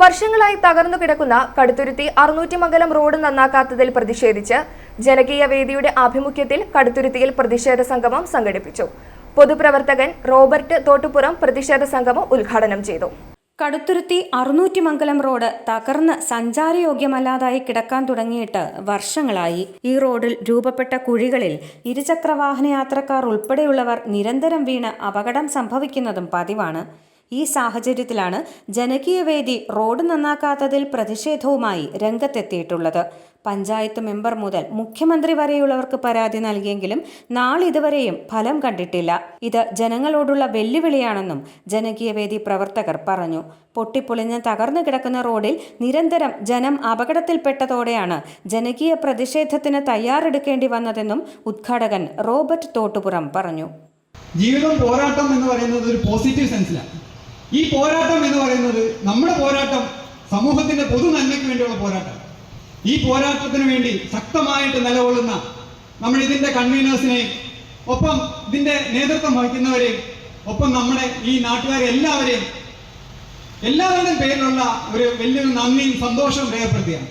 വർഷങ്ങളായി തകർന്നു കിടക്കുന്ന കടുത്തുരുത്തി അറുന്നൂറ്റിമംഗലം റോഡ് നന്നാക്കാത്തതിൽ പ്രതിഷേധിച്ച് ജനകീയ വേദിയുടെ ആഭിമുഖ്യത്തിൽ കടുത്തുരുത്തിയിൽ പ്രതിഷേധ സംഗമം സംഘടിപ്പിച്ചു. പൊതുപ്രവർത്തകൻ റോബർട്ട് തോട്ടുപുറം പ്രതിഷേധ സംഗമം ഉദ്ഘാടനം ചെയ്തു. കടുത്തുരുത്തി അറുന്നൂറ്റിമംഗലം റോഡ് തകർന്ന് സഞ്ചാരയോഗ്യമല്ലാതായി കിടക്കാൻ തുടങ്ങിയിട്ട് വർഷങ്ങളായി. ഈ റോഡിൽ രൂപപ്പെട്ട കുഴികളിൽ ഇരുചക്രവാഹന യാത്രക്കാർ ഉൾപ്പെടെയുള്ളവർ നിരന്തരം വീണ് അപകടം സംഭവിക്കുന്നതും പതിവാണ്. ഈ സാഹചര്യത്തിലാണ് ജനകീയവേദി റോഡ് നന്നാക്കാത്തതിൽ പ്രതിഷേധവുമായി രംഗത്തെത്തിയിട്ടുള്ളത്. പഞ്ചായത്ത് മെമ്പർ മുതൽ മുഖ്യമന്ത്രി വരെയുള്ളവർക്ക് പരാതി നൽകിയെങ്കിലും നാളിതുവരെയും ഫലം കണ്ടിട്ടില്ല. ഇത് ജനങ്ങളോടുള്ള വെല്ലുവിളിയാണെന്നും ജനകീയവേദി പ്രവർത്തകർ പറഞ്ഞു. പൊട്ടിപ്പൊളിഞ്ഞ് തകർന്നു കിടക്കുന്ന റോഡിൽ നിരന്തരം ജനം അപകടത്തിൽപ്പെട്ടതോടെയാണ് ജനകീയ പ്രതിഷേധത്തിന് തയ്യാറെടുക്കേണ്ടി വന്നതെന്നും ഉദ്ഘാടകൻ റോബർട്ട് തോട്ടുപുറം പറഞ്ഞു. ജീവിതം പോരാട്ടം എന്ന് പറയുന്നത് ഒരു പോസിറ്റീവ് സെൻസിലാണ് ഈ പോരാട്ടം എന്ന് പറയുന്നത് നമ്മുടെ പോരാട്ടം സമൂഹത്തിന്റെ പൊതു നന്മയ്ക്ക് വേണ്ടിയുള്ള പോരാട്ടം. ഈ പോരാട്ടത്തിന് വേണ്ടി ശക്തമായിട്ട് നിലകൊള്ളുന്ന നമ്മൾ ഇതിന്റെ കൺവീനേഴ്സിനെയും ഒപ്പം ഇതിന്റെ നേതൃത്വം വഹിക്കുന്നവരെയും ഒപ്പം നമ്മുടെ ഈ നാട്ടുകാരെ എല്ലാവരെയും എല്ലാവരുടെയും പേരിലുള്ള ഒരു വലിയൊരു നന്ദിയും സന്തോഷവും രേഖപ്പെടുത്തിയാണ്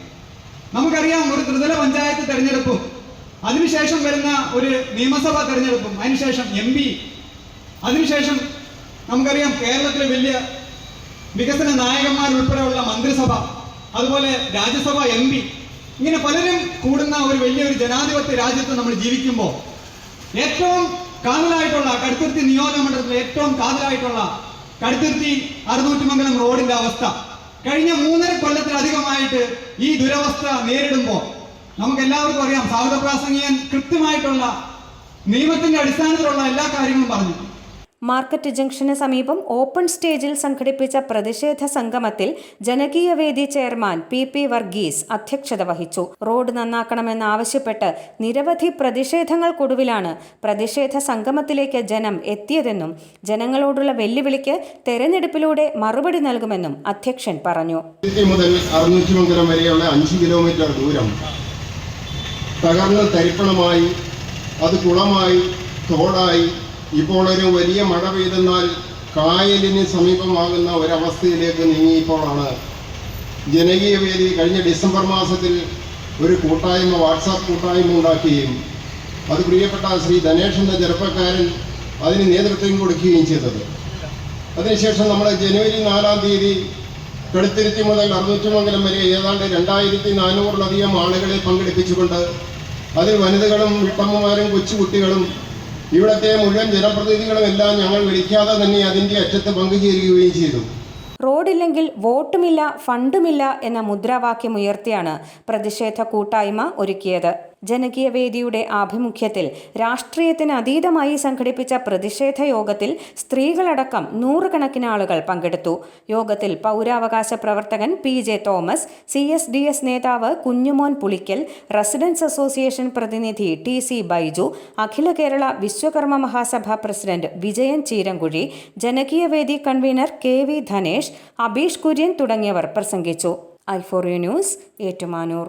നമുക്കറിയാം ഒരു ത്രിതല പഞ്ചായത്ത് തെരഞ്ഞെടുപ്പും അതിനുശേഷം വരുന്ന ഒരു നിയമസഭാ തെരഞ്ഞെടുപ്പും അതിനുശേഷം എം പി അതിനുശേഷം നമുക്കറിയാം കേരളത്തിലെ വലിയ വികസന നായകന്മാരുൾപ്പെടെയുള്ള മന്ത്രിസഭ അതുപോലെ രാജ്യസഭ എം പി ഇങ്ങനെ പലരും കൂടുന്ന ഒരു വലിയൊരു ജനാധിപത്യ രാജ്യത്ത് നമ്മൾ ജീവിക്കുമ്പോൾ ഏറ്റവും കാതലായിട്ടുള്ള കടുത്തുരുത്തി നിയോജക മണ്ഡലത്തിലെ ഏറ്റവും കാതലായിട്ടുള്ള കടുത്തുരുത്തി അറുന്നൂറ്റിമംഗലം റോഡിന്റെ അവസ്ഥ. കഴിഞ്ഞ മൂന്നര കൊല്ലത്തിലധികമായിട്ട് ഈ ദുരവസ്ഥ നേരിടുമ്പോൾ നമുക്ക് എല്ലാവർക്കും അറിയാം സാഹിത്യ പ്രാസംഗികൻ കൃത്യമായിട്ടുള്ള നിയമത്തിന്റെ അടിസ്ഥാനത്തിലുള്ള എല്ലാ കാര്യങ്ങളും പറഞ്ഞു. മാർക്കറ്റ് ജംഗ്ഷന് സമീപം ഓപ്പൺ സ്റ്റേജിൽ സംഘടിപ്പിച്ച പ്രതിഷേധ സംഗമത്തിൽ ജനകീയ വേദി ചെയർമാൻ പി പി വർഗീസ് അധ്യക്ഷത വഹിച്ചു. റോഡ് നന്നാക്കണമെന്നാവശ്യപ്പെട്ട് നിരവധി പ്രതിഷേധങ്ങൾക്കൊടുവിലാണ് പ്രതിഷേധ സംഗമത്തിലേക്ക് ജനം എത്തിയതെന്നും ജനങ്ങളോടുള്ള വെല്ലുവിളിക്ക് തെരഞ്ഞെടുപ്പിലൂടെ മറുപടി നൽകുമെന്നും അധ്യക്ഷൻ പറഞ്ഞു. മുതൽ വരെയുള്ള കിലോമീറ്റർ ദൂരം തകർന്ന് തരിപ്പണമായി അത് കുളമായി തോടായി ഇപ്പോൾ ഒരു വലിയ മഴ പെയ്തെന്നാൽ കായലിന് സമീപമാകുന്ന ഒരവസ്ഥയിലേക്ക് നീങ്ങിയപ്പോഴാണ് ജനകീയ വേദി കഴിഞ്ഞ ഡിസംബർ മാസത്തിൽ ഒരു കൂട്ടായ്മ വാട്സാപ്പ് കൂട്ടായ്മ ഉണ്ടാക്കുകയും അത് പ്രിയപ്പെട്ട ശ്രീ ധനേഷ് എന്ന ചെറുപ്പക്കാരൻ അതിന് നേതൃത്വം കൊടുക്കുകയും ചെയ്തത്. അതിനുശേഷം നമ്മൾ ജനുവരി നാലാം തീയതി കടുത്തിരുത്തി മുതൽ അറുന്നൂറ്റിമംഗലം വരെ ഏതാണ്ട് രണ്ടായിരത്തി നാനൂറിലധികം ആളുകളെ പങ്കെടുപ്പിച്ചുകൊണ്ട് അതിൽ വനിതകളും വീട്ടമ്മമാരും കൊച്ചുകുട്ടികളും ഇവിടുത്തെ മുഴുവൻ ജനപ്രതിനിധികളും എല്ലാം ഞങ്ങൾ വിളിക്കാതെ തന്നെ അതിന്റെ അറ്റത്ത് പങ്കുചേരുകയും ചെയ്തു. റോഡില്ലെങ്കിൽ വോട്ടുമില്ല ഫണ്ടുമില്ല എന്ന മുദ്രാവാക്യം ഉയർത്തിയാണ് പ്രതിഷേധ കൂട്ടായ്മ ഒരുക്കിയത്. ജനകീയ വേദിയുടെ ആഭിമുഖ്യത്തിൽ രാഷ്ട്രീയത്തിന് അതീതമായി സംഘടിപ്പിച്ച പ്രതിഷേധ യോഗത്തിൽ സ്ത്രീകളടക്കം നൂറുകണക്കിന് ആളുകൾ പങ്കെടുത്തു. യോഗത്തിൽ പൗരാവകാശ പ്രവർത്തകൻ P J Thomas C S D S നേതാവ് കുഞ്ഞുമോൻ പുളിക്കൽ റെസിഡൻസ് അസോസിയേഷൻ പ്രതിനിധി T C Baiju Akhila Kerala Vishwakarma Mahasabha president Vijayan Cheerankuzhi Janakeeya Vedi convener K V Dhanesh Abeesh Kurian തുടങ്ങിയവർ പ്രസംഗിച്ചു. ഐ ഫോറിയ ന്യൂസ് ഏറ്റുമാനൂർ.